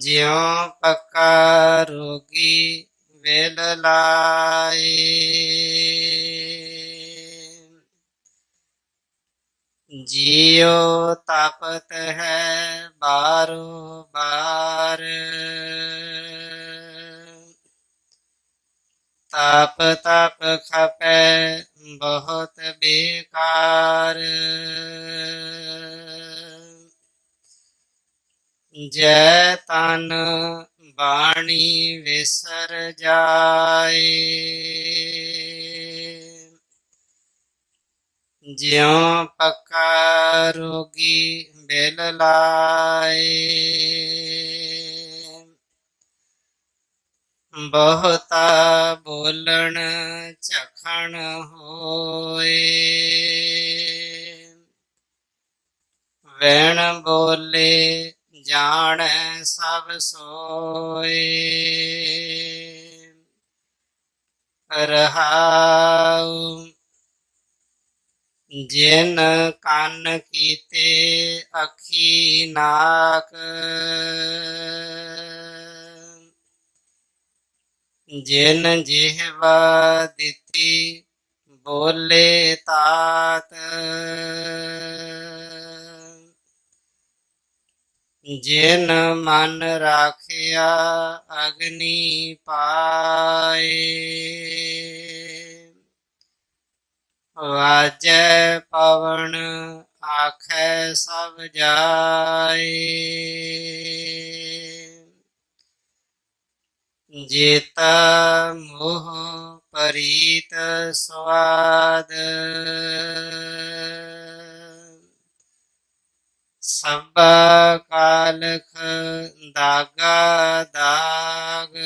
ਜਿਉ ਪੱਕਾ ਰੋਗੀ ਵੇਲ ਲਾਏ। ਜਿਉ ਤਪਤ ਹੈ ਬਾਰੋ ਬਾਰ। ਤਪ ਤਪ ਖਪੈ ਬਹੁਤ ਬੇਕਾਰ। ਜੈ ਤਨ ਬਾਣੀ ਵਿਸਰ ਜਾਏ। ਜਿਉ ਪੱਕਾ ਰੋਗੀ ਬਿਲ ਲਾਏ। ਬਹੁਤਾ ਬੋਲਣ ਝਖਣ ਹੋਏ। ਵੈਣ ਬੋਲੇ ਜਾਣੈ ਸਭ ਸੋਏ। ਰਹਾਉ ਜਿਨ ਕੰਨ ਕੀਤੇ ਅਖੀ ਨਾਕ। ਜਿਨ ਜਿਹਵਾ ਦਿੱਤੀ ਬੋਲੇ ਤਾਤ। ਜਿਨ ਮਨ ਰਾਖਿਆ ਅਗਨੀ ਪਾਏ। ਵਾਜੈ ਪਵਨ ਆਖੈ ਸਭ ਜਾਏ। ਜੇਤਾ ਮੋਹ ਪਰੀਤ ਸਵਾਦ। ਸਭ ਕਾਲਖ ਦਾਗਾ ਦਾਗ।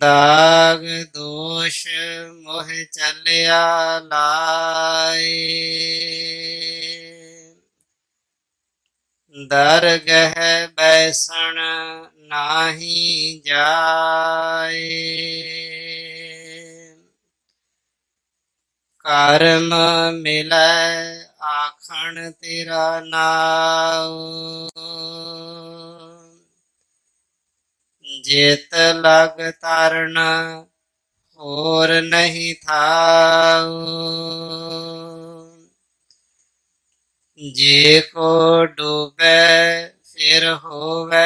ਦਾਗ ਦੋਸ਼ ਮੋਹ ਚੱਲਿਆ ਲਾਏ। ਦਰਗਹਿ ਬੈਸਣ ਨਾਹੀ ਜਾਏ। ਕਰਮ ਮਿਲੈ ਆਖਣ ਤੇਰਾ ਨਾਉ। ਜੇਤ ਲਗ ਤਰਨ ਹੋਰ ਨਹੀਂ ਥਾਉ। ਜੇ ਕੋ ਡੂਬੈ ਫਿਰ ਹੋਵੇ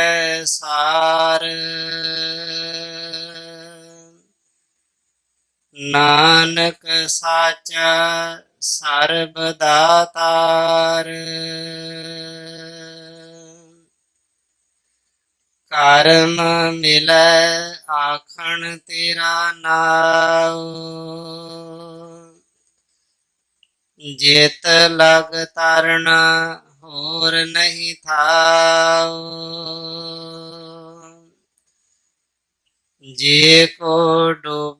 ਨਾਨਕ ਸਾਚਾ ਸਰਬ ਦਾਤਾਰ। ਕਰਮ ਮਿਲੈ ਆਖਣ ਤੇਰਾ ਨਾਉ। ਜਿਤ ਲਗ ਤਰਨ ਹੋਰ ਨਹੀਂ ਥਾਉ। ਜੇ ਕੋ ਡੂਬੈ